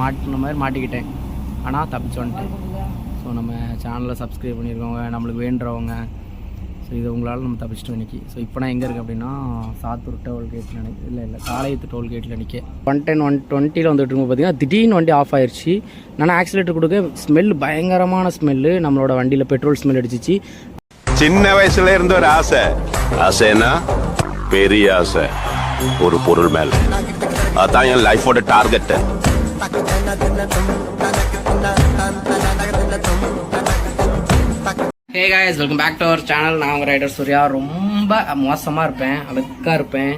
மாட்டின மாதிரி மாட்டிக்கிட்டேன். ஆனால் தப்பிச்சு வந்துட்டேன். ஸோ நம்ம சேனலை சப்ஸ்கிரைப் பண்ணியிருக்கவங்க நம்மளுக்கு வேண்டுறவங்க ஸோ இது உங்களால் நம்ம தப்பிச்சிட்டு இன்னைக்கு. ஸோ இப்போ நான் எங்கே இருக்கேன் அப்படின்னா சாத்தூர் டோல்கேட்டில் நினைக்க இல்லை இல்லை காளையத்து டோல் கேட்டில் நிற்க ஒன் டென் ஒன் டுவெண்ட்டியில் வந்துட்டு இருக்கும் பார்த்தீங்கன்னா திடீர்னு வண்டி ஆஃப் ஆயிடுச்சு நான் ஆக்சிலேட்டர் கொடுக்க ஸ்மெல் பயங்கரமான ஸ்மெல்லு நம்மளோட வண்டியில் பெட்ரோல் ஸ்மெல் அடிச்சிச்சு. சின்ன வயசுல இருந்த ஒரு ஆசை. ஆசைன்னா பெரிய ஆசை. ஒரு பொருள் மேலே. அதான் என் லைஃபோட target hey guys welcome back to our channel நான் உங்கள் ரைடர் சூர்யா. ரொம்ப மோசமாக இருப்பேன் அழுக்காக இருப்பேன்.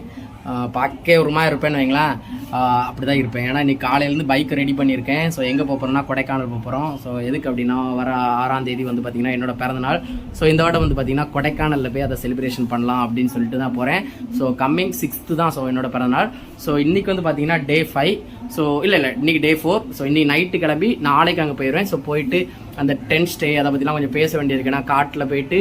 பார்க்கே ஒரு மாதிரி இருப்பேன்னு வைங்களேன். அப்படி தான் இருப்பேன். ஏன்னா இன்னைக்கு காலையிலேருந்து பைக் ரெடி பண்ணியிருக்கேன். ஸோ எங்கே போகிறோம்னா கொடைக்கானல் போக போகிறோம் ஸோ எதுக்கு அப்படின்னா வர ஆறாம் தேதி வந்து பார்த்திங்கன்னா என்னோட பிறந்தநாள் ஸோ இந்த வாட்டம் வந்து பார்த்திங்கன்னா கொடைக்கானலில் போய் அதை செலிப்ரேஷன் பண்ணலாம் அப்படின்னு சொல்லிட்டு தான் போகிறேன் ஸோ கம்மிங் சிக்ஸ்த்து தான் ஸோ என்னோட பிறந்தநாள் ஸோ இன்றைக்கி வந்து பார்த்திங்கன்னா டே ஃபைவ் ஸோ இல்லை இல்லை இன்றைக்கி டே ஃபோர் ஸோ இன்றைக்கி நைட்டு கிளம்பி நாளைக்கு அங்கே போயிடுவேன் ஸோ போயிட்டு அந்த டென்ட் ஸ்டே அதை பற்றிலாம் கொஞ்சம் பேச வேண்டியிருக்கு. ஏன்னா காட்டில் போயிட்டு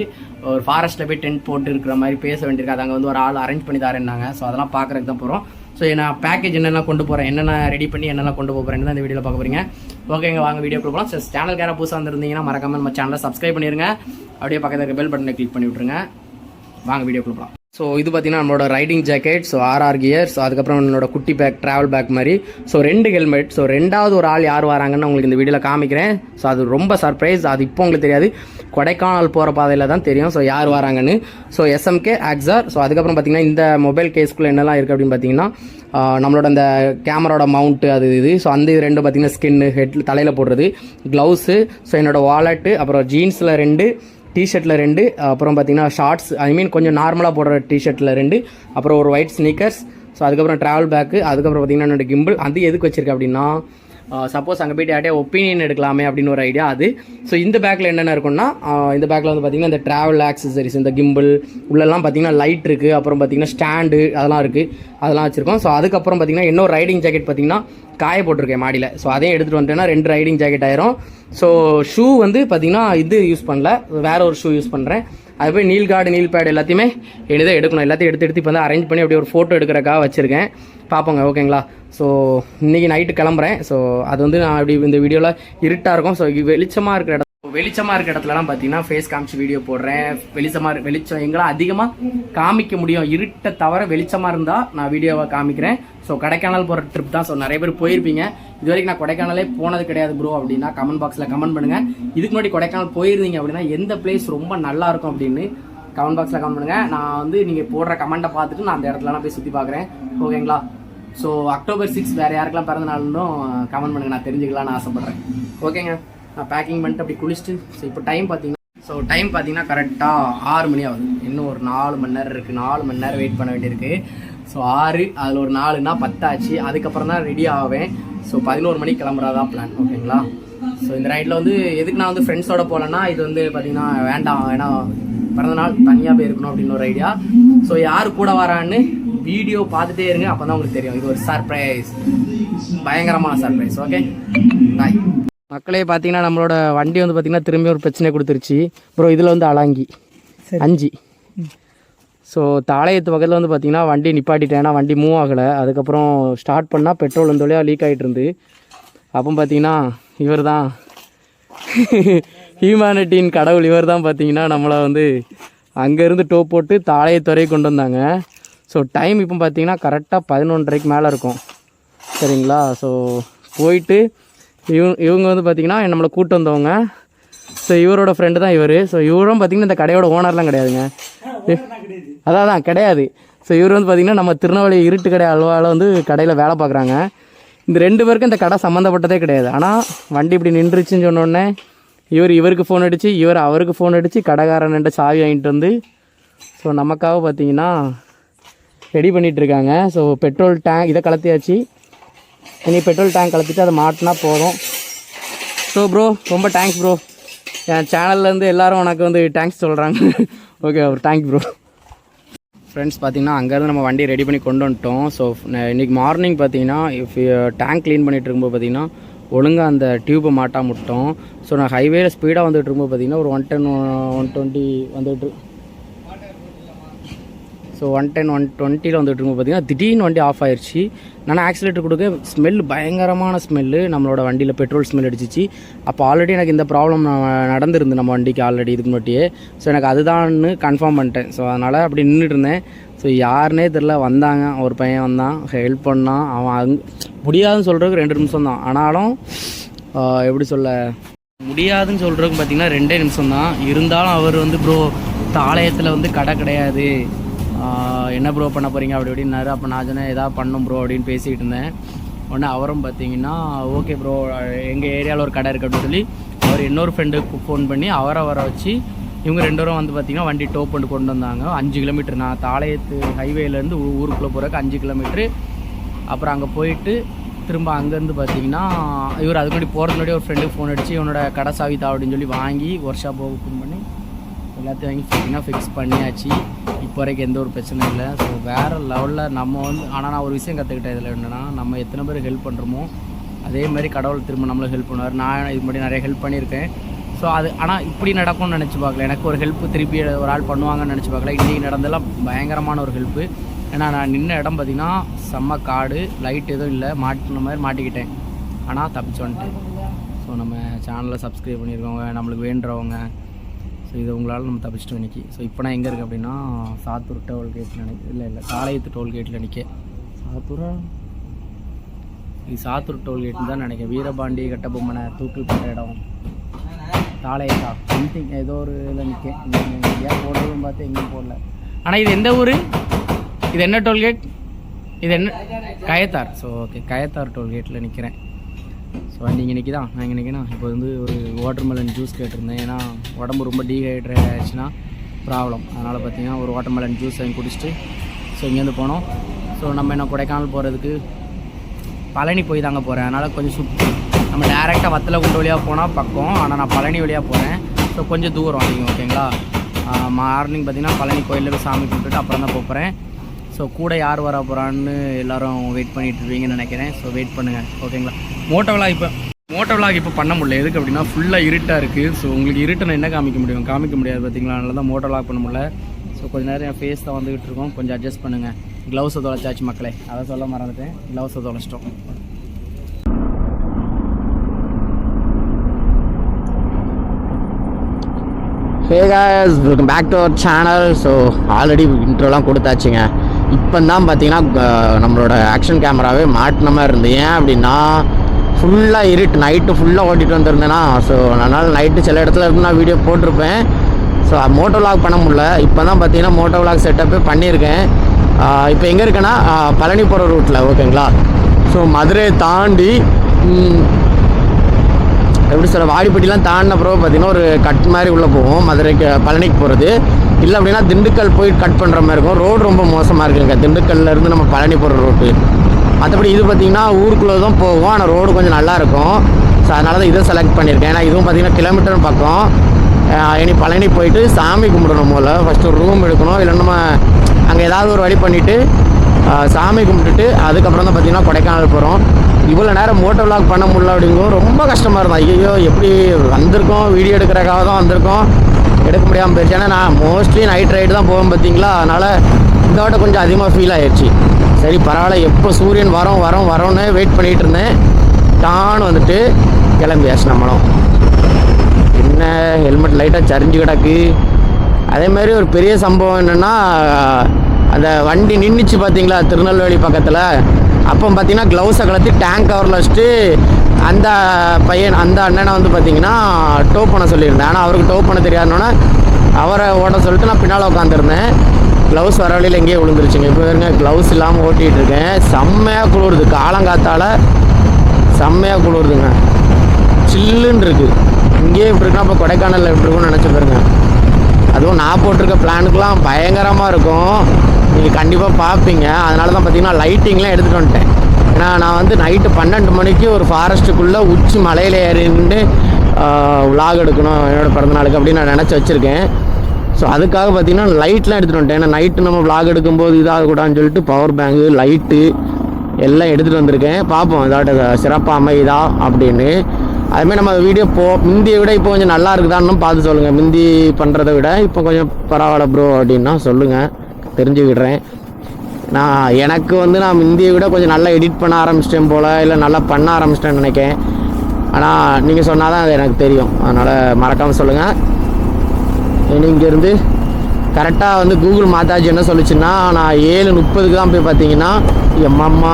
ஒரு ஃபாரஸ்ட்டில் போய் டென்ட் போட்டு இருக்கிற மாதிரி பேச வேண்டியிருக்கு. அது அங்கே வந்து ஒரு ஆள் அரேஞ்ச் பண்ணி தரேன்னாங்க. ஸோ அதெல்லாம் பார்க்குறதுக்கு தான் போகிறோம் ஸோ நான் பேக்கேஜ் என்னென்ன கொண்டு போகிறேன் என்னென்ன ரெடி பண்ணி என்னென்ன கொண்டு போகிறேன்னு தான் இந்த வீடியோவில் பார்க்க போகிறீங்க ஓகேங்க வாங்க வீடியோ போகலாம் ஸோ சேனல் யாராவது புதுசாக வந்திருந்தீங்கன்னா மறக்காமல் நம்ம சேனலை சப்ஸ்கிரைப் பண்ணிடுங்க அப்படியே பக்கத்தில் இருக்க பெல் பட்டனை கிளிக் பண்ணி விட்ருங்க வாங்க வீடியோ போகலாம் ஸோ இது பார்த்தீங்கன்னா நம்மளோட riding jacket so R R gear அதுக்கப்புறம் என்னோட குட்டி பேக் ட்ராவல் பேக் மாதிரி. ஸோ ரெண்டு ஹெல்மெட் ஸோ ரெண்டாவது ஒரு ஆள் யார் வராங்கன்னு உங்களுக்கு இந்த வீடியோவில் காமிக்கிறேன். ஸோ அது ரொம்ப சர்ப்ரைஸ் அது இப்போ உங்களுக்கு தெரியாது. கொடைக்கானல் போகிற பாதையில் தான் தெரியும். ஸோ யார் வராங்கன்னு. ஸோ எஸ்எம்கே ஆக்ஸார் ஸோ அதுக்கப்புறம் பார்த்தீங்கன்னா இந்த மொபைல் கேஸ்க்குள்ளே என்னெல்லாம் இருக்குது அப்படின்னு பார்த்தீங்கன்னா நம்மளோட அந்த கேமராவோட மவுண்ட்டு அது இது. ஸோ அந்த இது ரெண்டும் பார்த்தீங்கன்னா ஸ்கின்னு ஹெட் தலையில் போடுறது. க்ளவுஸு ஸோ என்னோட வாலெட்டு அப்புறம் ஜீன்ஸில் ரெண்டு. டிஷர்ட்டில் ரெண்டு அப்புறம் பார்த்தீங்கன்னா ஷார்ட்ஸ் ஐ மீன் கொஞ்சம் நார்மலாக போடுற டிஷர்ட்டில் ரெண்டு அப்புறம் ஒரு ஒயிட் ஸ்னீக்கர்ஸ் ஸோ அதுக்கப்புறம் ட்ராவல் பேக்கு அதுக்கப்புறம் பார்த்தீங்கன்னா என்னோட கிம்பிள் அது எதுக்கு வச்சிருக்கேன் அப்படின்னா சப்போஸ் அங்கே போயிட்டு யார்ட்டே ஒப்பீனியன் எடுக்கலாமே அப்படின்னு ஒரு ஐடியா அது. ஸோ இந்த பேக்கில் என்னென்ன இருக்குன்னா இந்த பேக்கில் வந்து பார்த்தீங்கன்னா இந்த ட்ராவல் ஆக்சசரிஸ் இந்த கிம்பிள் உள்ளெல்லாம் பார்த்திங்கன்னா லைட் இருக்குது அப்புறம் பார்த்திங்கன்னா ஸ்டாண்டு அதெல்லாம் இருக்குது அதெல்லாம் வச்சுருக்கோம். ஸோ அதுக்கப்புறம் பார்த்தீங்கன்னா இன்னொரு ரைடிங் ஜாக்கெட் பார்த்தீங்கன்னா காய போட்டிருக்கேன் மாடியில். ஸோ அதையும் எடுத்துகிட்டு வந்துட்டேன்னா ரெண்டு ரைடிங் ஜாக்கெட் ஆயிரும். ஸோ ஷூ வந்து பார்த்திங்கன்னா இது யூஸ் பண்ணல. வேற ஒரு ஷூ யூஸ் பண்ணுறேன் அது போய் நீல் கார்டு நீல் பேட் எல்லாத்தையுமே இனிதான் எடுக்கணும். எல்லாத்தையும் எடுத்து எடுத்து இப்போ வந்து அரேஞ்ச் பண்ணி அப்படியே ஒரு ஃபோட்டோ எடுக்கிறக்காக வச்சுருக்கேன். பார்ப்போங்க ஓகேங்களா? ஸோ இன்றைக்கி நைட்டு கிளம்புறேன். ஸோ அது வந்து நான் அப்படி இந்த வீடியோவில் இருட்டாக இருக்கும். ஸோ வெளிச்சமாக இருக்கிற இடம் வெளிச்சமாக இருக்க இடத்துலலாம் பார்த்தீங்கன்னா ஃபேஸ் காமிச்சு வீடியோ போடுறேன். வெளிச்சமாக வெளிச்சம் எங்களால் அதிகமாக காமிக்க முடியும். இருட்டை தவிர வெளிச்சமாக இருந்தால் நான் வீடியோவை காமிக்கிறேன். ஸோ கொடைக்கானல் போகிற ட்ரிப் தான். ஸோ நிறைய பேர் போயிருப்பீங்க. இது வரைக்கும் நான் கொடைக்கானலே போனது கிடையாது ப்ரோ அப்படின்னா கமெண்ட் பாக்ஸில் கமெண்ட் பண்ணுங்கள் இதுக்கு முன்னாடி கொடைக்கானல் போயிருந்தீங்க அப்படின்னா எந்த பிளேஸ் ரொம்ப நல்லா இருக்கும் அப்படின்னு கமெண்ட் பாக்ஸில் கமெண்ட் பண்ணுங்கள் நான் வந்து நீங்கள் போடுற கமெண்ட்டை பார்த்துட்டு நான் அந்த இடத்துலலாம் போய் சுற்றி பார்க்குறேன் ஓகேங்களா ஸோ அக்டோபர் சிக்ஸ் வேறு யாருக்கெல்லாம் பிறந்த நாளுன்னும் கமெண்ட் பண்ணுங்கள் நான் தெரிஞ்சுக்கலாம்னு ஆசைப்பட்றேன். ஓகேங்க நான் பேக்கிங் பண்ணிட்டு அப்படி குளிச்சுட்டு ஸோ இப்போ டைம் பார்த்தீங்கன்னா ஸோ டைம் பார்த்தீங்கன்னா கரெக்டாக ஆறு மணி ஆகுது. இன்னும் ஒரு நாலு மணி நேரம் இருக்குது நாலு மணி நேரம் வெயிட் பண்ண வேண்டியிருக்கு. ஸோ ஆறு அதில் ஒரு நாலுனா பத்தாச்சு. அதுக்கப்புறம் தான் ரெடி ஆவேன். ஸோ பதினோரு மணிக்கு கிளம்புறாதான் பிளான் ஓகேங்களா ஸோ இந்த ரைடில் வந்து எதுக்கு நான் வந்து ஃப்ரெண்ட்ஸோட போகலன்னா இது வந்து பார்த்தீங்கன்னா வேண்டாம். ஏன்னா பிறந்தநாள் தனியாக போய் இருக்கணும் அப்படின்னு ஒரு ஐடியா ஸோ யார் கூட வரான்னு வீடியோ பார்த்துட்டே இருங்க. அப்போ தான் உங்களுக்கு தெரியும். இது ஒரு சர்ப்ரைஸ் பயங்கரமான சர்ப்ரைஸ் ஓகே பாய் மக்களே பார்த்தீங்கன்னா நம்மளோட வண்டி வந்து பார்த்தீங்கன்னா திரும்பி ஒரு பிரச்சனை கொடுத்துருச்சு. ப்ரோ இதில் வந்து அலாங்கி. அஞ்சு. ஸோ தாளையத்து பக்கத்தில் வந்து பார்த்தீங்கன்னா வண்டி நிப்பாட்டிட்டேன். ஏன்னா வண்டி மூவ் ஆகலை. அதுக்கப்புறம் ஸ்டார்ட் பண்ணால் பெட்ரோல் வந்து வழியாக லீக் ஆகிட்டு இருந்து அப்போ பார்த்தீங்கன்னா இவர் தான் ஹியூமனிட்டியின் கடவுள். இவர் தான் பார்த்தீங்கன்னா நம்மளை வந்து அங்கேருந்து டோ போட்டு தாளையத்துறை கொண்டு வந்தாங்க. ஸோ டைம் இப்போ பார்த்தீங்கன்னா கரெக்டாக பதினொன்றரைக்கு மேலே இருக்கும். சரிங்களா? ஸோ போயிட்டு இவங்க இவங்க வந்து பார்த்தீங்கன்னா நம்மளை கூட்டு வந்தவங்க. ஸோ இவரோட ஃப்ரெண்டு தான் இவர். ஸோ இவரும் பார்த்தீங்கன்னா இந்த கடையோட ஓனர்லாம் கிடையாதுங்க. அதான் அதான் கிடையாது. ஸோ இவர் வந்து பார்த்தீங்கன்னா நம்ம திருநெல்வேலி இருட்டு கடை அல்வாவில் வந்து கடையில் வேலை பார்க்குறாங்க இந்த ரெண்டு பேருக்கும் இந்த கடை சம்மந்தப்பட்டதே கிடையாது. ஆனால் வண்டி இப்படி நின்றுச்சுன்னு சொன்னோடனே இவர் இவருக்கு ஃபோன் அடித்து இவர் அவருக்கு ஃபோன் அடித்து கடைக்காரன்ட்ட சாவி வாங்கிட்டு வந்து ஸோ நமக்காக பார்த்தீங்கன்னா ரெடி பண்ணிட்டு இருக்காங்க. ஸோ பெட்ரோல் டேங்க் இதை கலத்தியாச்சு. இனி பெட்ரோல் டேங்க் கலத்திட்டு அதை மாட்டினா போதும். ஸோ ப்ரோ ரொம்ப தேங்க்ஸ் ப்ரோ என் சேனல்லேருந்து எல்லோரும் உனக்கு வந்து தேங்க்ஸ் சொல்கிறாங்க ஓகே ஒரு தேங்க் ப்ரோ ஃப்ரெண்ட்ஸ் பார்த்தீங்கன்னா அங்கேருந்து நம்ம வண்டி ரெடி பண்ணி கொண்டு வந்துட்டோம். ஸோ இன்றைக்கி மார்னிங் பார்த்தீங்கன்னா இஃப் டேங்க் uh, க்ளீன் பண்ணிட்டு இருக்கும்போது பார்த்தீங்கன்னா ஒழுங்காக அந்த டியூப்பை மாட்டா முட்டோம். ஸோ நான் ஹைவேல ஸ்பீடாக வந்துட்டு இருக்கும்போது பார்த்தீங்கன்னா ஒரு ஒன் டென் ஒன் டுவெண்ட்டி வந்துட்டு ஸோ ஒன் டென் ஒன் டுவெண்ட்டியில் வந்துட்டு இருக்கும்போது பார்த்தீங்கன்னா திடீர்னு வண்டி ஆஃப் ஆயிடுச்சு நான் ஆக்சிலேட்டர் கொடுக்க ஸ்மெல் பயங்கரமான ஸ்மெல்லு நம்மளோட வண்டியில் பெட்ரோல் ஸ்மெல் அடிச்சிச்சு. அப்போ ஆல்ரெடி எனக்கு இந்த ப்ராப்ளம் நடந்திருந்து நம்ம வண்டிக்கு ஆல்ரெடி இதுக்கு முன்னாடியே. ஸோ எனக்கு அதுதான்னு கன்ஃபார்ம் பண்ணிட்டேன். ஸோ அதனால் அப்படி நின்றுட்டு இருந்தேன். ஸோ யாருனே தெரில வந்தாங்க. ஒரு பையன் வந்தான். ஹெல்ப் பண்ணான். அவன் அங் முடியாதுன்னு சொல்கிறதுக்கு ரெண்டு நிமிஷம் தான். ஆனாலும் எப்படி சொல்ல? முடியாதுன்னு சொல்கிறதுக்கு பார்த்தீங்கன்னா ரெண்டே நிமிஷம் தான். இருந்தாலும் அவர் வந்து ப்ரோ தாளையத்தில் வந்து கடை கிடையாது. என்ன ப்ரோ பண்ண போகிறீங்க அப்படி இப்படின்னாரு. அப்போ நான் சொன்னேன் எதாவது பண்ணும் ப்ரோ அப்படின்னு பேசிக்கிட்டு இருந்தேன். உடனே அவரும் பார்த்தீங்கன்னா ஓகே ப்ரோ எங்கள் ஏரியாவில் ஒரு கடை இருக்குது அப்படின்னு சொல்லி அவர் இன்னொரு ஃப்ரெண்டுக்கு ஃபோன் பண்ணி அவரை வர வச்சு இவங்க ரெண்டு பேரும் வந்து பார்த்தீங்கன்னா வண்டி டோப் பண்ணி கொண்டு வந்தாங்க. அஞ்சு கிலோமீட்டர் நான் தாளையத்து ஹைவேலேருந்து ஊருக்குள்ளே போகிறக்கு அஞ்சு கிலோமீட்ரு அப்புறம் அங்கே போயிட்டு திரும்ப அங்கேருந்து பார்த்தீங்கன்னா இவர் அதுக்கு முன்னாடி போகிறதுக்கு முன்னாடி ஒரு ஃப்ரெண்டுக்கு ஃபோன் அடித்து இவனோட கடை சாவிதா அப்படின்னு சொல்லி வாங்கி ஒர்க் ஷாப் ஓப்பன் பண்ணி எல்லாத்தையும் வாங்கி ஃபிட்டிங்காக ஃபிக்ஸ் பண்ணியாச்சு? இப்போ வரைக்கும் எந்த ஒரு பிரச்சனையும் இல்லை. ஸோ வேறு லெவலில் நம்ம வந்து ஆனால் நான் ஒரு விஷயம் கற்றுக்கிட்டேன் இதில் என்னென்னா நம்ம எத்தனை பேர் ஹெல்ப் பண்ணுறோமோ அதே மாதிரி கடவுள் திரும்ப நம்மளும் ஹெல்ப் பண்ணுவார். நான் இது முன்னாடி நிறைய ஹெல்ப் பண்ணியிருக்கேன். ஸோ அது ஆனால் இப்படி நடக்கும்னு நினச்சி பார்க்கல. எனக்கு ஒரு ஹெல்ப் திருப்பி ஒரு ஆள் பண்ணுவாங்கன்னு நினச்சி பார்க்கல. இன்றைக்கி நடந்தெல்லாம் பயங்கரமான ஒரு ஹெல்ப்பு ஏன்னா நான் நின்ன இடம் பார்த்திங்கன்னா செம்ம காடு லைட் எதுவும் இல்லை. மாட்டின மாதிரி மாட்டிக்கிட்டேன். ஆனால் தப்பிச்சு வந்துட்டேன். ஸோ நம்ம சேனலை சப்ஸ்கிரைப் பண்ணியிருக்கவங்க நம்மளுக்கு வேண்டுறவங்க ஸோ இது உங்களால் நம்ம தப்பிச்சிட்டு நிற்கி ஸோ இப்போ நான் எங்கே இருக்கேன் அப்படின்னா சாத்தூர் டோல் கேட்டில் நினைக்க இல்லை இல்லை காளையத்து டோல் கேட்டில் நிற்க சாத்தூரா? இது சாத்தூர் டோல் கேட்னு தான் நினைக்கிறேன். வீரபாண்டி கட்டபொம்மனை தூக்கில் போட்ட இடம். தாளையத்தா சம்திங் ஏதோ ஒரு இதில் நிற்க எங்கேயா போடுறதுன்னு பார்த்து எங்கேயும் போடல. ஆனால் இது எந்த ஊர்? இது என்ன டோல்கேட் இது என்ன? கயத்தார். ஸோ ஓகே கயத்தார் டோல்கேட்டில் நிற்கிறேன் ஸோ நீங்கள் நிற்கி தான். நான் இங்கே நிற்கணும் இப்போ வந்து ஒரு வாட்டர்மெலன் ஜூஸ் கேட்டிருந்தேன். ஏன்னா உடம்பு ரொம்ப டீஹைட்ரேட் ஆகிடுச்சுன்னா ப்ராப்ளம் அதனால் பார்த்தீங்கன்னா ஒரு வாட்டர்மெலன் ஜூஸ் வாங்கி குடிச்சிட்டு ஸோ இங்கேருந்து போனோம். ஸோ நம்ம என்ன கொடைக்கானல் போகிறதுக்கு பழனி போய் தாங்க போகிறேன் அதனால் கொஞ்சம் சுற்றி நம்ம டேரெக்டாக வத்தலை குண்டு வழியாக போனால் பக்கம். ஆனால் நான் பழனி வழியாக போகிறேன் ஸோ கொஞ்சம் தூரம் அதிகம் ஓகேங்களா மார்னிங் பார்த்தீங்கன்னா பழனி கோயிலில் போய் சாமி கும்பிட்டுட்டு அப்புறம் தான் போகிறேன் ஸோ கூட யார் வர போகிறான்னு எல்லோரும் வெயிட் பண்ணிகிட்ருப்பீங்கன்னு நினைக்கிறேன். ஸோ வெயிட் பண்ணுங்கள் ஓகேங்களா மோட்டோ விளாக் இப்போ மோட்டோ விளாக் இப்போ பண்ண முடியல. எதுக்கு அப்படின்னா ஃபுல்லாக இருட்டாக இருக்குது ஸோ உங்களுக்கு இருட்டை நான் என்ன காமிக்க முடியும்? காமிக்க முடியாது பார்த்தீங்களா அதனால தான் மோட்டோ விளாக் பண்ண முடியல. ஸோ கொஞ்சம் நேரம் என் ஃபேஸ் தான் வந்துகிட்டு இருக்கோம். கொஞ்சம் அட்ஜஸ்ட் பண்ணுங்கள் க்ளவுஸை தொலைச்சாச்சு மக்களே. அதை சொல்ல மறந்துட்டேன். க்ளவுஸை தொலைச்சிட்டோம். Hey welcome back to our channel so already இன்ட்ரோலாம் கொடுத்தாச்சுங்க. இப்போ தான் பார்த்தீங்கன்னா நம்மளோட ஆக்ஷன் கேமராவே மாட்டின மாதிரி இருந்து ஏன் அப்படின்னா ஃபுல்லாக இருட்டு. நைட்டு ஃபுல்லாக ஓட்டிகிட்டு வந்திருந்தேன்னா ஸோ அதனால் நைட்டு சில இடத்துல இருந்து நான் வீடியோ போட்டிருப்பேன். ஸோ மோட்டோ vlog பண்ண முடியல. இப்போ தான் பார்த்தீங்கன்னா மோட்டோ vlog செட்டப்பே பண்ணியிருக்கேன். இப்போ எங்கே இருக்கேன்னா பழனிப்புற பழனி போகிற ரூட்டில் ஓகேங்களா ஸோ மதுரையை தாண்டி எப்படி சொல்ல வாடிப்பட்டிலாம் தாண்டின பிறகு பார்த்தீங்கன்னா ஒரு கட் மாதிரி உள்ளே போவோம். மதுரைக்கு பழனிக்கு போகிறது இல்லை அப்படின்னா திண்டுக்கல் போய் கட் பண்ணுற மாதிரி இருக்கும். ரோடு ரொம்ப மோசமாக இருக்குங்க. திண்டுக்கல்லேருந்து நம்ம பழனி போகிற ரோட்டு மற்றபடி இது பார்த்திங்கன்னா ஊருக்குள்ளே தான் போகும். ஆனால் ரோடு கொஞ்சம் நல்லாயிருக்கும். ஸோ அதனால தான் இதை செலக்ட் பண்ணியிருக்கேன். ஏன்னா இதுவும் பார்த்தீங்கன்னா கிலோமீட்டர் பக்கம். இனி பழனி போயிட்டு சாமி கும்பிடணும் போல். ஃபஸ்ட்டு ஒரு ரூம் எடுக்கணும். இல்லை நம்ம அங்கே ஏதாவது ஒரு வழி பண்ணிவிட்டு சாமி கும்பிட்டுட்டு அதுக்கப்புறம் தான் பார்த்தீங்கன்னா கொடைக்கானல் போகிறோம் இவ்வளோ நேரம் மோட்டோ விளாக் பண்ண முடியல அப்படிங்கும் ரொம்ப கஷ்டமாக இருந்தோம் ஐயோ எப்படி வந்திருக்கோம்? வீடியோ எடுக்கிறக்காக தான் வந்திருக்கோம். எடுக்க முடியாமல் போயிடுச்சு ஏன்னா நான் மோஸ்ட்லி நைட் ரைடு தான் போவேன் பார்த்தீங்களா? அதனால் இந்த வாட்ட கொஞ்சம் அதிகமாக ஃபீல் ஆயிடுச்சு சரி பரவாயில்ல எப்போ சூரியன் வரோம் வரோம் வரோன்னு வெயிட் பண்ணிகிட்டு இருந்தேன். டான்னு வந்துட்டு கிளம்பியாச்சு நம்மளும். என்ன ஹெல்மெட் லைட்டாக சரிஞ்சு கிடக்கு. அதே மாதிரி ஒரு பெரிய சம்பவம் என்னென்னா அந்த வண்டி நின்றுச்சு பார்த்தீங்களா திருநெல்வேலி பக்கத்தில். அப்போ பார்த்தீங்கன்னா க்ளவுஸை கலத்தி டேங்க் கவரில் வச்சுட்டு அந்த பையன் அந்த அண்ணனை வந்து பார்த்தீங்கன்னா டோ பண்ண சொல்லியிருந்தேன். ஆனால் அவருக்கு டோ பண்ண தெரியாதுனோடனே அவரை ஓட சொல்லிட்டு நான் பின்னால் உட்காந்துருந்தேன் க்ளவுஸ் வர வழியில் எங்கேயே விழுந்துருச்சுங்க. இப்போ இருங்க க்ளவுஸ் இல்லாமல் ஓட்டிகிட்டு இருக்கேன். செம்மையாக குளிருது. காலங்காத்தால் செம்மையாக குளிருதுங்க. சில்லுன்னு இருக்குது இங்கேயே இப்படி இருக்குன்னா இப்போ கொடைக்கானலில் இப்படி இருக்கும்னு நினச்சி பாருங்க. அதுவும் நான் போட்டிருக்க பிளானுக்கெலாம் பயங்கரமாக இருக்கும். நீங்கள் கண்டிப்பாக பார்ப்பீங்க அதனால தான் பார்த்தீங்கன்னா லைட்டிங்லாம் எடுத்துகிட்டு வந்துட்டேன். ஏன்னா நான் வந்து நைட்டு பன்னெண்டு மணிக்கு ஒரு ஃபாரஸ்ட்டுக்குள்ளே உச்சி மலையில் ஏறிண்டு விலாக் எடுக்கணும். என்னோட பிறந்தநாளுக்கு அப்படின்னு நான் நினச்சி வச்சுருக்கேன். ஸோ அதுக்காக பார்த்தீங்கன்னா லைட்லாம் எடுத்துகிட்டு வந்துட்டேன். ஏன்னா நைட்டு நம்ம விலாக் எடுக்கும்போது இதாகக்கூடாதுன்னு சொல்லிட்டு பவர் பேங்கு லைட்டு எல்லாம் எடுத்துகிட்டு வந்திருக்கேன். பார்ப்போம் இதாட்ட சிறப்பாக அமையுதா அப்படின்னு. அதுமாதிரி நம்ம வீடியோ போ முந்தியை விட இப்போ கொஞ்சம் நல்லா இருக்குதான்னு பார்த்து சொல்லுங்கள் முந்தி பண்ணுறதை விட இப்போ கொஞ்சம் பரவாயில்ல ப்ரோ அப்படின்னா சொல்லுங்கள் தெரிஞ்சுக்கிடுறேன். நான் எனக்கு வந்து நான் முந்தியை விட கொஞ்சம் நல்லா எடிட் பண்ண ஆரம்பிச்சிட்டேன் போல் இல்லை நல்லா பண்ண ஆரம்பிச்சிட்டேன்னு நினைக்கிறேன். ஆனால் நீங்கள் சொன்னால் தான் அது எனக்கு தெரியும். அதனால் மறக்காமல் சொல்லுங்கள் ஏன்னா இங்கேருந்து கரெக்டாக வந்து கூகுள் மாதாஜி என்ன சொல்லுச்சுன்னா நான் ஏழு முப்பதுக்கு தான் போய் பார்த்தீங்கன்னா எம்மம்மா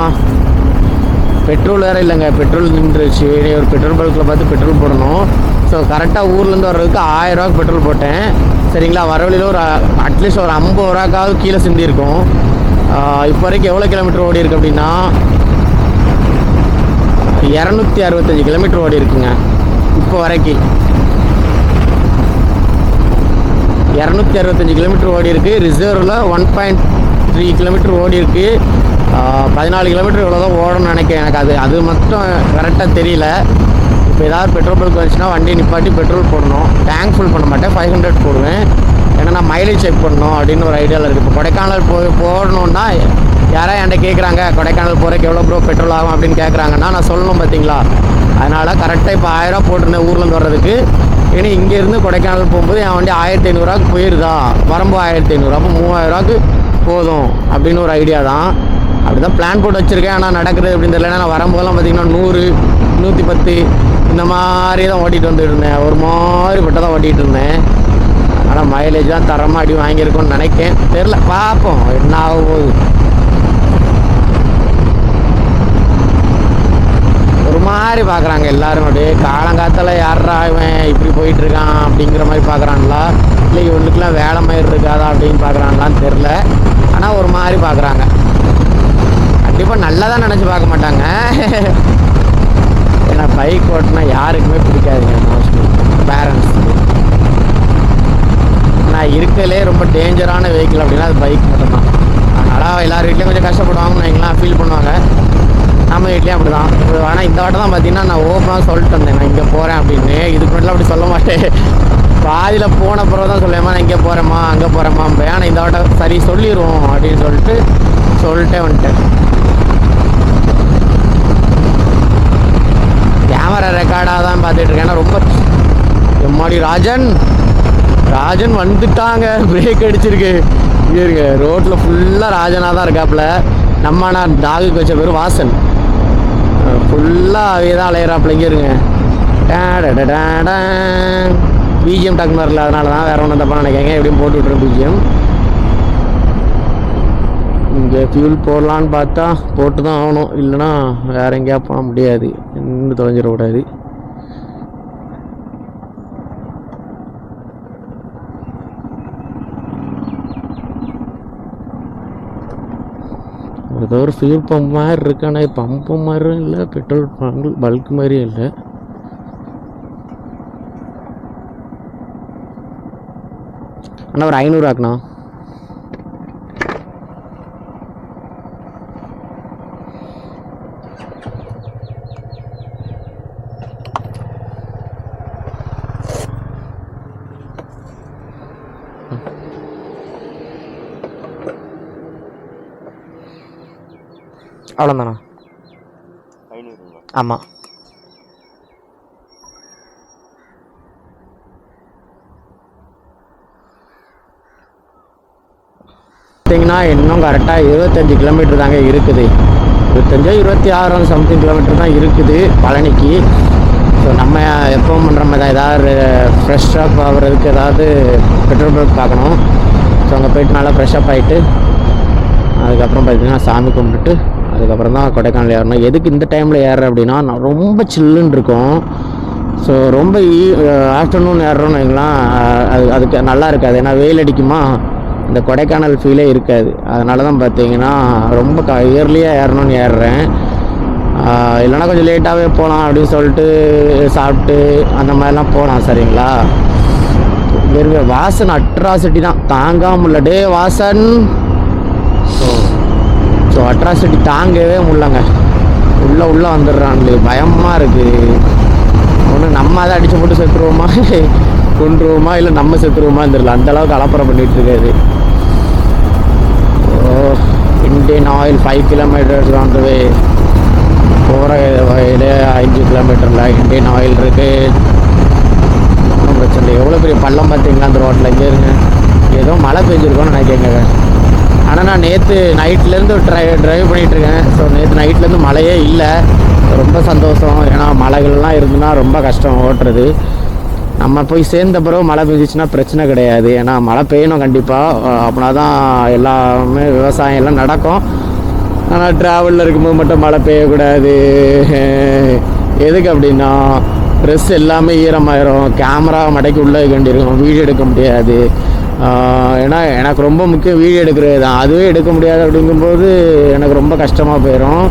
பெட்ரோல் வேறு இல்லைங்க பெட்ரோல் நின்றுச்சு. ஒரு பெட்ரோல் பல்கில் பார்த்து பெட்ரோல் போடணும். ஸோ கரெக்டாக ஊர்லேருந்து வர்றதுக்கு ஆயிரரூவாக்கு பெட்ரோல் போட்டேன். சரிங்களா? வர வழியில் ஒரு அட்லீஸ்ட் ஒரு ஐம்பது ரூபாக்காவது கீழே சிந்திருக்கும் இப்போ வரைக்கும் எவ்வளோ கிலோமீட்டர் ஓடி இருக்கு அப்படின்னா இரநூத்தி அறுபத்தஞ்சு கிலோமீட்டர் ஓடி இருக்குங்க. இப்போ வரைக்கும். இரநூத்தி அறுபத்தஞ்சி கிலோமீட்டர் ஓடி இருக்குது ரிசர்வில் ஒன் பாயிண்ட் த்ரீ கிலோமீட்டர் ஓடி பதினாலு கிலோமீட்டர் இவ்வளோ தான் ஓடணும்னு நினைக்கிறேன். எனக்கு அது அது மட்டும் கரெக்டாக தெரியல. இப்போ ஏதாவது பெட்ரோல் பல்க் வந்துச்சுன்னா வண்டி நிப்பாட்டி பெட்ரோல் போடணும். டேங்க் ஃபுல் பண்ண மாட்டேன். ஃபைவ் ஹண்ட்ரட் போடுவேன். ஏன்னா நான் மைலேஜ் செக் பண்ணணும் அப்படின்னு ஒரு ஐடியாவில் இருக்குது இப்போ கொடைக்கானல் போய் போடணுன்னா யாராவது என்கிட்ட கேட்குறாங்க கொடைக்கானல் போகிறக்கு எவ்வளோ ப்ரோ பெட்ரோல் ஆகும் அப்படின்னு கேட்குறாங்கன்னா நான் சொல்லணும் பார்த்தீங்களா அதனால் கரெக்டாக இப்போ ஆயிரம் போட்டிருந்தேன் ஊர்லேருந்து வர்றதுக்கு. ஏன்னா இங்கேருந்து கொடைக்கானல் போகும்போது என் வண்டி ஆயிரத்தி ஐநூறுரூவாக்கு போயிருதா? வரம்பு ஆயிரத்தி ஐநூறு அப்போ மூவாயிரரூவாக்கு போதும் அப்படின்னு ஒரு ஐடியா தான். அப்படி தான் பிளான் போட்டு வச்சுருக்கேன். ஆனால் நடக்கிறது அப்படின்னு தெரியல நான் வரும்போதெல்லாம் பார்த்தீங்கன்னா நூறு நூற்றி பத்து இந்த மாதிரி தான் ஓட்டிகிட்டு வந்துட்டு இருந்தேன் ஒரு மாதிரி மட்டும் தான் ஓட்டிகிட்டு இருந்தேன். ஆனால் மைலேஜ் தான் தரமாக அடி வாங்கியிருக்கோன்னு நினைக்கேன். தெரில பார்ப்போம். என்ன ஆகும் போகுது ஒரு மாதிரி பார்க்குறாங்க எல்லாரும். அப்படியே காலங்காத்தால யாரா இவன் இப்படி போயிட்டு இருக்கான் அப்படிங்கிற மாதிரி பார்க்குறாங்களா இல்லை இவனுக்குலாம் வேலை மாதிரி இருக்காதா அப்படின்னு பார்க்குறாங்களான்னு தெரில. ஆனால் ஒரு மாதிரி பார்க்குறாங்க. கண்டிப்பாக நல்லதாக நினச்சி பார்க்க மாட்டாங்க. ஏன்னா பைக் ஓட்டினா யாருக்குமே பிடிக்காதுங்க மோஸ்ட்லி பேரண்ட்ஸ் நான் இருக்கலே ரொம்ப டேஞ்சரான வெஹிக்கிள் அப்படின்னா அது பைக் மட்டும்தான். அதனால் எல்லார் வீட்லேயும் கொஞ்சம் கஷ்டப்படுவாங்கன்னு வைங்களேன் ஃபீல் பண்ணுவாங்க. நம்ம வீட்லேயும் அப்படி தான் ஆனால் இந்த வாட்டம் தான் பார்த்தீங்கன்னா நான் ஓப்பனாக சொல்லிட்டு வந்தேன் நான் இங்கே போகிறேன் அப்படின்னு. இதுக்கு முன்னாடிலாம் அப்படி சொல்ல மாட்டேன். பாதியில் போன பிறகு தான் சொல்லுவேம்மா நான் இங்கே போகிறேம்மா அங்கே போகிறேம்மா ஆனால் இந்த வாட்டம் சரி சொல்லிடுவோம் அப்படின்னு சொல்லிட்டு சொல்லிட்டே வந்துட்டேன். கேமரா ரெக்கார்டாக தான் பார்த்துட்டு இருக்கேன். ஏன்னா ரொம்ப எம்மாடி ராஜன்? ராஜன் வந்துட்டாங்க. பிரேக் அடிச்சிருக்கு. இருங்க. ரோட்டில் ஃபுல்லாக ராஜனாக தான் இருக்காப்புல. நம்ம நான் டாகுக்கு வச்ச பேர் வாசன். ஃபுல்லாக அவையே தான் அலையிறாப்பில் இங்கே இருங்க. பிஜிஎம் டக்குனு வரல அதனால தான் வேற ஒன்றும் தப்பாக நினைக்காங்க எப்படியும் போட்டு விட்றேன் பிஜிஎம் இங்கே ஃபியூல் போடலான்னு பார்த்தா போட்டு தான் ஆகணும். இல்லைன்னா வேற எங்கேயா போக முடியாது. நின்று தொலைஞ்சிடக்கூடாது. ஏதோ ஒரு ஃபியூல் பம்ப் மாதிரி இருக்கு ஆனால் பம்பு மாதிரியும் இல்லை பெட்ரோல் பங்கு பல்க் மாதிரியும் இல்லை. அண்ணா ஒரு ஐநூறு ஆக்குண்ணா. அவ்வளோதாண்ணா ஆமாம் பார்த்தீங்கன்னா இன்னும் கரெக்டாக இருபத்தஞ்சி கிலோமீட்டர் தாங்க இருக்குது. இருபத்தஞ்சோ இருபத்தி ஆறு சம்திங் கிலோமீட்டர் தான் இருக்குது பழனிக்கு. ஸோ நம்ம எப்பவும் பண்ணுற மாதிரி தான் ஏதாவது ஃப்ரெஷ்ஷப் ஆகிறதுக்கு ஏதாவது பெட்ரோல் பங்க் பார்க்கணும். ஸோ அங்கே போயிட்டு நல்லா ஃப்ரெஷ்ஷப் ஆகிட்டு அதுக்கப்புறம் பார்த்தீங்கன்னா சாமி கும்பிட்டுட்டு அதுக்கப்புறம் தான் கொடைக்கானல் ஏறணும். எதுக்கு இந்த டைமில் ஏறுறேன் அப்படின்னா நான் ரொம்ப சில்லுன்னு இருக்கும். ஸோ ரொம்ப e-, uh, ஆஃப்டர்நூன் ஏறுறோம்னு வைங்களேன். அது அதுக்கு நல்லா இருக்காது. ஏன்னா வெயில் அடிக்குமா இந்த கொடைக்கானல் ஃபீலே இருக்காது. அதனால தான் பார்த்தீங்கன்னா ரொம்ப க இயர்லியாக ஏறணும்னு ஏறுறேன். இல்லைன்னா கொஞ்சம் லேட்டாகவே போகலாம் அப்படின்னு சொல்லிட்டு சாப்பிட்டு அந்த மாதிரிலாம் போகலாம் சரிங்களா? வெறும் வாசன் அட்ராசிட்டி தான். தாங்காம டே வாசன்! ஸோ அட்ராசிட்டி தாங்கவே முடியலங்க. உள்ளே உள்ளே வந்துடுறான்லே பயமாக இருக்குது ஒன்று நம்ம அதை அடித்து போட்டு செத்துருவோமா? கொண்டுருவோமா இல்லை நம்ம செத்துருவோமா தெரியல. அந்தளவுக்கு அலப்பறம் பண்ணிகிட்டு இருக்காது ஓ Indian Oil five kilometres on போகிற வயது அஞ்சு கிலோமீட்டரில் இண்டியன் ஆயில் இருக்குது ஒன்றும் பிரச்சனை இல்லை. எவ்வளோ பெரிய பள்ளம் பார்த்தீங்களா அந்த ரோட்டில் இங்கே இருங்க. ஏதோ மழை பெஞ்சிருக்கோன்னு நினைக்கிறேங்க. ஆனால் நான் நேற்று நைட்லேருந்து ட்ரை ட்ரைவ் பண்ணிகிட்ருக்கேன் ஸோ நேற்று நைட்லேருந்து மழையே இல்லை. ரொம்ப சந்தோஷம். ஏன்னா மழைகள்லாம் இருந்துன்னா ரொம்ப கஷ்டம் ஓட்டுறது. நம்ம போய் சேர்ந்த பிறகு மழை பெஞ்சிச்சுன்னா பிரச்சனை கிடையாது. ஏன்னா மழை பெய்யணும் கண்டிப்பாக அப்படின்னா தான் எல்லாமே விவசாயம் எல்லாம் நடக்கும். ஆனால் ட்ராவலில் இருக்கும்போது மட்டும் மழை பெய்யக்கூடாது. எதுக்கு அப்படின்னா ட்ரெஸ் எல்லாமே ஈரமாயிரும். கேமரா மடைக்கு உள்ளே வேண்டியிருக்கும். வீடியோ எடுக்க முடியாது. ஏன்னா எனக்கு ரொம்ப முக்கியம் வீடியோ எடுக்கிறது தான் அதுவே எடுக்க முடியாது அப்படிங்கும்போது எனக்கு ரொம்ப கஷ்டமாக போயிடும்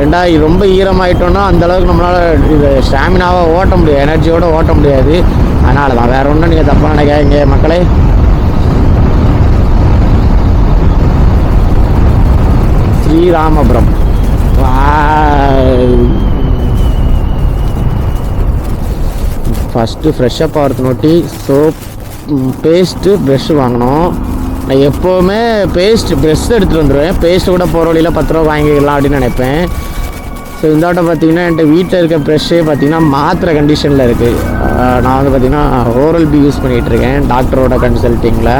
ரெண்டா இது ரொம்ப ஈரமாயிட்டோன்னா அந்தளவுக்கு நம்மளால் இது ஸ்டாமினாவை ஓட்ட முடியாது. எனர்ஜியோடு ஓட்ட முடியாது. அதனால தான் வேறு ஒன்றும் நீங்கள் தப்பாக நினைக்காதீங்க மக்களே. ஸ்ரீராமபுரம். ஃபஸ்ட்டு ஃப்ரெஷ்ஷப் ஆகிறது நோட்டி சோப் பேஸ்ட்டு ப்ரெஷ்ஷு வாங்கினோம் நான் எப்போவுமே பேஸ்ட் ப்ரெஷ் எடுத்துகிட்டு வந்துடுவேன் பேஸ்ட்டு கூட போகிற வழியில் பத்து ரூபா வாங்கிக்கலாம் அப்படின்னு நினைப்பேன். ஸோ இந்த வாட்டம் பார்த்தீங்கன்னா என்கிட்ட வீட்டில் இருக்க ப்ரெஷ்ஷே பார்த்தீங்கன்னா மாத்திரை கண்டிஷனில் இருக்குது நான் வந்து பார்த்திங்கன்னா ஓரல் பி யூஸ் பண்ணிகிட்டு இருக்கேன். டாக்டரோட கன்சல்ட்டிங்கில்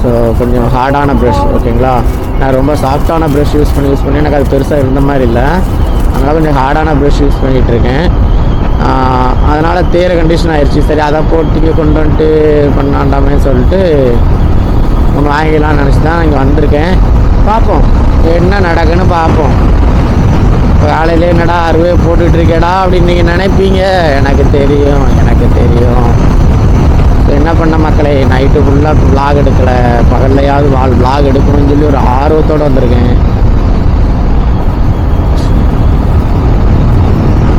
ஸோ கொஞ்சம் ஹார்டான ப்ரஷ் ஓகேங்களா நான் ரொம்ப சாஃப்டான ப்ரெஷ் யூஸ் பண்ணி யூஸ் பண்ணி எனக்கு அது பெருசாக இருந்த மாதிரி இல்லை. அதனால் கொஞ்சம் ஹார்டான ப்ரஷ் யூஸ் பண்ணிகிட்டு இருக்கேன். அதனால் தேர கண்டிஷன் ஆயிடுச்சு சரி அதை போட்டிங்க கொண்டு வந்துட்டு பண்ணாண்டாமே சொல்லிட்டு ஒன்று வாங்கிக்கலாம்னு நினச்சி தான் இங்கே வந்திருக்கேன். பார்ப்போம். என்ன நடக்குன்னு பார்ப்போம். காலையிலே என்னடா அறுவே போட்டுக்கிட்டு இருக்கேடா அப்படின்னு நீங்கள் நினைப்பீங்க. எனக்கு தெரியும் எனக்கு தெரியும். என்ன பண்ண மக்களே நைட்டு ஃபுல்லாக vlog எடுக்கலை. பகல்லையாவது வாழ் ப்ளாக் எடுக்கணும்னு சொல்லி ஒரு ஆர்வத்தோடு வந்திருக்கேன்.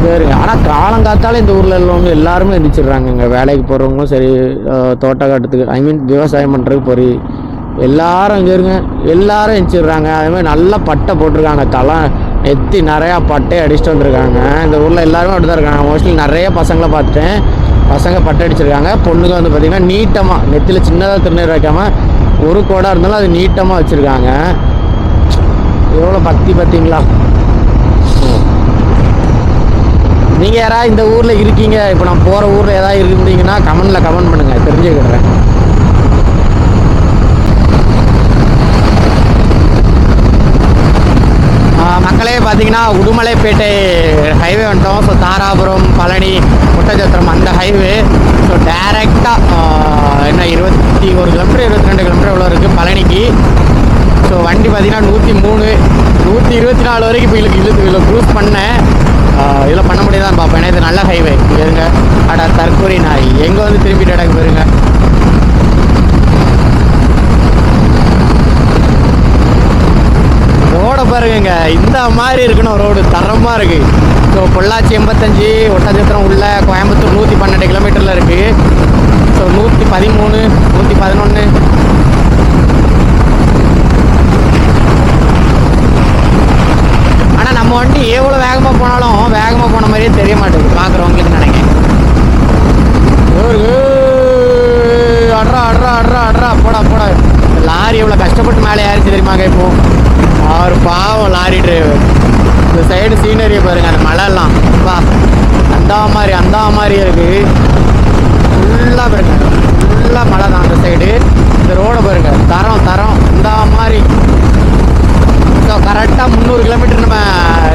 சரிங்க ஆனால் காலங்காத்தால இந்த ஊரில் உள்ளவங்க எல்லாருமே எந்திரிச்சிடுறாங்க. இங்கே வேலைக்கு போகிறவங்களும் சரி தோட்டக்காட்டத்துக்கு ஐ மீன் விவசாயம் பண்ணுறதுக்கு போய் எல்லாரும் இங்கே இருங்க. எல்லாரும் எந்திரிச்சிடுறாங்க. அதேமாதிரி நல்லா பட்டை போட்டிருக்காங்க. தலை எத்தி நிறையா பட்டை அடிச்சுட்டு வந்திருக்காங்க. இந்த ஊரில் எல்லாருமே அப்படி தான் இருக்காங்க. மோஸ்ட்லி நிறைய பசங்களை பார்த்தேன். பசங்க பட்டை அடிச்சிருக்காங்க. பொண்ணுங்க வந்து பார்த்திங்கன்னா நீட்டமாக நெத்தியில் சின்னதாக திருநீர் வைக்காமல் ஒரு கோடாக இருந்தாலும் அது நீட்டமாக வச்சுருக்காங்க. எவ்வளோ பக்தி பார்த்தீங்களா? நீங்கள் யாராவது இந்த ஊரில் இருக்கீங்க? இப்போ நான் போகிற ஊரில் ஏதாவது இருந்தீங்கன்னா கமெண்டில் கமெண்ட் பண்ணுங்கள் தெரிஞ்சுக்கிடுறேன் மக்களே பார்த்தீங்கன்னா உடுமலைப்பேட்டை ஹைவே வந்துட்டோம். ஸோ தாராபுரம் பழனி முட்டச்சத்திரம் அந்த ஹைவே ஸோ டேரெக்டாக என்ன இருபத்தி ஒரு கிலோமீட்டர் இருபத்தி ரெண்டு கிலோமீட்டர் இவ்வளோ இருக்குது பழனிக்கு. ஸோ வண்டி பார்த்தீங்கன்னா நூற்றி மூணு நூற்றி இருபத்தி நாலு வரைக்கும் இப்போ இழுக்கு இழுத்து இவ்வளோ க்ரூஸ் பண்ணேன். இதில் பண்ண முடியுதான்னு பார்ப்பேன் ஏன்னா இது நல்ல ஹைவே இருங்க. அடா தற்கொலை நாய். எங்கே வந்து திரும்பிட்டு இடக்கு போயிருங்க ரோட பாருங்க இந்த மாதிரி இருக்கணும் ரோடு. தரமாக இருக்கு. ஸோ பொள்ளாச்சி எண்பத்தஞ்சு ஒட்டச்சத்திரம் உள்ள கோயம்புத்தூர் நூற்றி பன்னெண்டு கிலோமீட்டரில் இருக்குது ஸோ நூற்றி பதிமூணு நூற்றி பதினொன்று ஆனால் நம்ம வண்டி எவ்வளோ வேகமாக போனாலும் வேகமாக போன மாதிரியே தெரிய மாட்டேங்குது. பார்க்குறவங்களுக்கு நினைக்கிறேன் அட்ரா அட்ரா அட்ரா அட்ரா போடா போடா இந்த லாரி எவ்வளோ கஷ்டப்பட்டு மேலே ஏறிச்சு தெரியுமாங்க இப்போ அவர் பாவம் லாரி டிரைவர் இந்த சைடு சீனரியை பாருங்க அந்த மலையெல்லாம் பா அந்த மாதிரி அந்த மாதிரியே இருக்கு ஃபுல்லாக பாருங்க ஃபுல்லாக மலை தான் அந்த சைடு இந்த ரோடை பாருங்க தரம் தரம் இந்த மாதிரி ஸோ கரெக்டாக முந்நூறு கிலோமீட்டர் நம்ம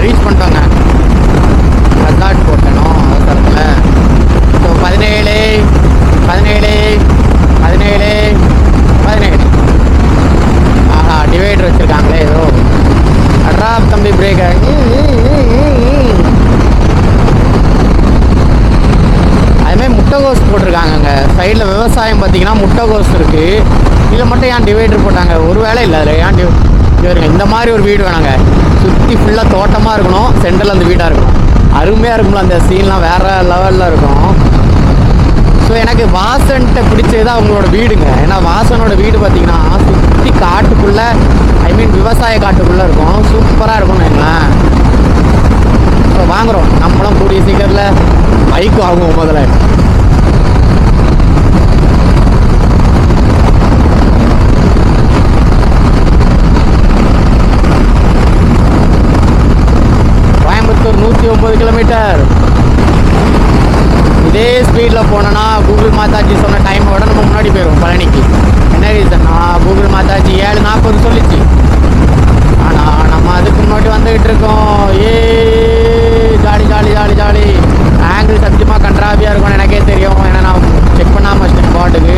ரீச் பண்ணிட்டோங்க ரெக்கார்ட் போட்டணும் அவசரத்தில் ஸோ பதினேழு பதினேழு பதினேழு பதினேழு ஆஹா டிவைடர் வச்சுருக்காங்களே ஏதோ அட்ரா தம்பி பிரேக் அதுமாதிரி முட்டைகோஸ் போட்டாங்க சைடில் விவசாயம் பார்த்தீங்கன்னா முட்டைகோஸ் இருக்குது இதில் மட்டும் ஏன் டிவைடர் போட்டாங்க? ஒரு வேலை இல்லை அதில். ஏன் டிவ் இவருங்க இந்த மாதிரி ஒரு வீடு வேணாங்க. சுற்றி ஃபுல்லாக தோட்டமாக இருக்கணும் சென்டரில் அந்த வீடாக இருக்கணும். அருமையாக இருக்கும்ல அந்த சீன்லாம் வேறு லெவலில் இருக்கும். ஸோ எனக்கு வாசன்கிட்ட பிடிச்சது அவங்களோட வீடுங்க. ஏன்னா வாசனோட வீடு பார்த்தீங்கன்னா சுற்றி காட்டுக்குள்ளே ஐ மீன் விவசாய காட்டுக்குள்ளே இருக்கும். சூப்பராக இருக்கும்னு வைங்களேன். ஸோ வாங்குறோம். நம்மளும் கூடிய சீக்கிரத்தில் பைக் வாங்குவோம் முதல்ல கோயம்புத்தூர் நூற்றி ஒம்பது கிலோமீட்டர் இதே ஸ்பீடில் போனோன்னா கூகுள் மாதாஜி சொன்ன டைமை விட நம்ம முன்னாடி போயிடுவோம் பழனிக்கு. என்ன ரீசன்னா கூகுள் மாதாஜி ஏழு நாற்பது சொல்லிச்சு. ஆனால் நம்ம அதுக்கு முன்னாடி வந்துக்கிட்டு இருக்கோம். ஏ jolly jolly jolly jolly. Angle சத்தியமாக கன்றாவியாக இருக்கும்னு எனக்கே தெரியும். ஏன்னா நான் செக் பண்ணாமல் வச்சிட்டேன் பாட்டுக்கு.